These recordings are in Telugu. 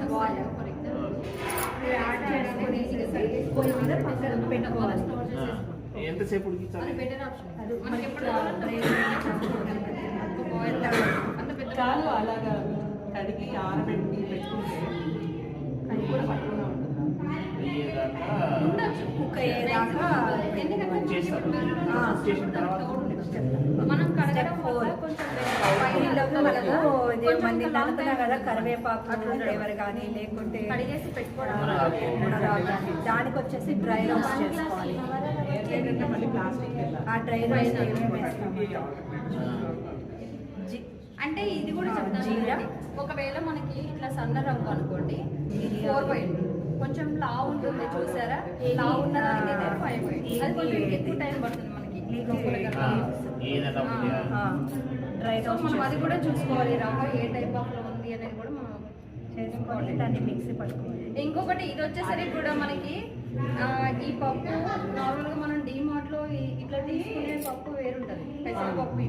బాయిల్ అంత పెద్ద చాలు అలాగా కడిగి ఆరబెట్టి పెట్టుకుంటే అది కూడా పట్టుకునే ఉంటుంది అయ్యేదాకా చేస్తారు. ఆ, చేసిన తర్వాత మనం కడగడం. వల్ల కొంచెం ఇది మంది కదా కరివేపాకు ఫ్లేవర్ కానీ లేకుంటే కడిగేసి పెట్టుకోవడం. దానికి వచ్చేసి డ్రై రోస్ట్ చేసుకోవాలి. ఆ డ్రై రోస్ట్ అంటే ఇది కూడా చెప్తాను జీరా? ఒకవేళ మనకి ఇట్లా సన్న రవ్వ అనుకోండి మిరియాలు. ఫోర్ పాయింట్ కొంచెం లావు ఉంటుంది చూసారా? లావు ఉన్న దానికైతే ఫైవ్ అది కొంచెం ఎక్కువ టైం పడుతుంది మనకి. డ్రై సో మనం అది కూడా చూసుకోవాలి. రవ్వ ఏ టైప్ ఆఫ్లో ఉంది అనేది కూడా మనం చేసుకొని దాన్ని మిక్సీ పట్టుకోవాలి. ఇంకొకటి ఇది వచ్చేసరికి కూడా మనకి ఆ, ఈ పప్పు నార్మల్గా మనం డిమార్ట్లో ఈ- ఇట్లా తీసుకునే పప్పు వేరుంటది. పెసరపప్పు.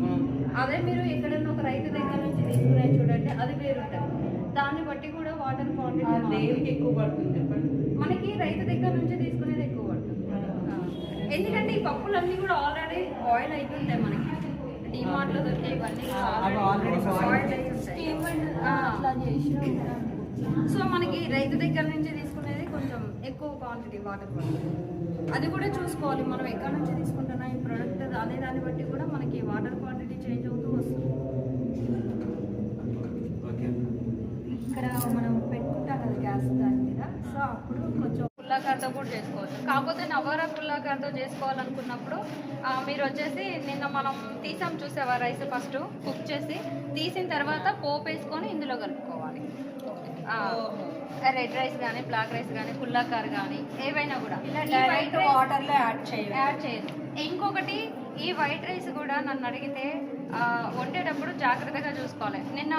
అదే మీరు ఎక్కడైనా ఒక రైతు దగ్గర నుంచి తీసుకునే చూడండి అది వేరుంటది. దాన్ని బట్టి వాటర్ క్వాంటిటీ దేనికి ఎక్కువ పడుతుంది చెప్పండి? మనకి రైతు దగ్గర నుంచి తీసుకునేది ఎక్కువ పడుతుంది. ఎందుకంటే ఈ పప్పులన్నీ కూడా ఆల్రెడీ బాయిల్ అయిపోతాయి మనకి. డిమార్ట్లో దొరికే ఇవన్నీ. సో మనకి రైతు దగ్గర నుంచి తీసుకునేది కొంచెం ఎక్కువ క్వాంటిటీ వాటర్ అది కూడా చూసుకోవాలి. మనం ఎక్కడ నుంచి తీసుకుంటున్నా? ఈ ప్రోడక్ట్ అనే దాన్ని బట్టి కూడా మనకి వాటర్ క్వాంటిటీ చేంజ్ అవుతూ వస్తుంది ఓకే ఇక్కడ మనం పెట్టుకుంటాం కదా గ్యాస్ దాని మీద సో అప్పుడు కొంచెం పుల్లాకారతో కూడా చేసుకోవచ్చు. కాకపోతే నవారా పుల్లాకారతో చేసుకోవాలనుకున్నప్పుడు మీరు వచ్చేసి నిన్న మనం తీసాం చూసావా రైస్ ఫస్ట్? కుక్ చేసి తీసిన తర్వాత పోపు వేసుకొని ఇందులో కలుపుకోవాలి. రెడ్ రైస్ కానీ బ్లాక్ రైస్ కానీ పుల్లాకార్ కానీ ఏవైనా కూడా. డైరెక్ట్ యాడ్ చేయాలి యాడ్ చేయదు ఇంకొకటి ఈ వైట్ రైస్ కూడా నన్ను అడిగితే వండేటప్పుడు జాగ్రత్తగా చూసుకోవాలి. నిన్న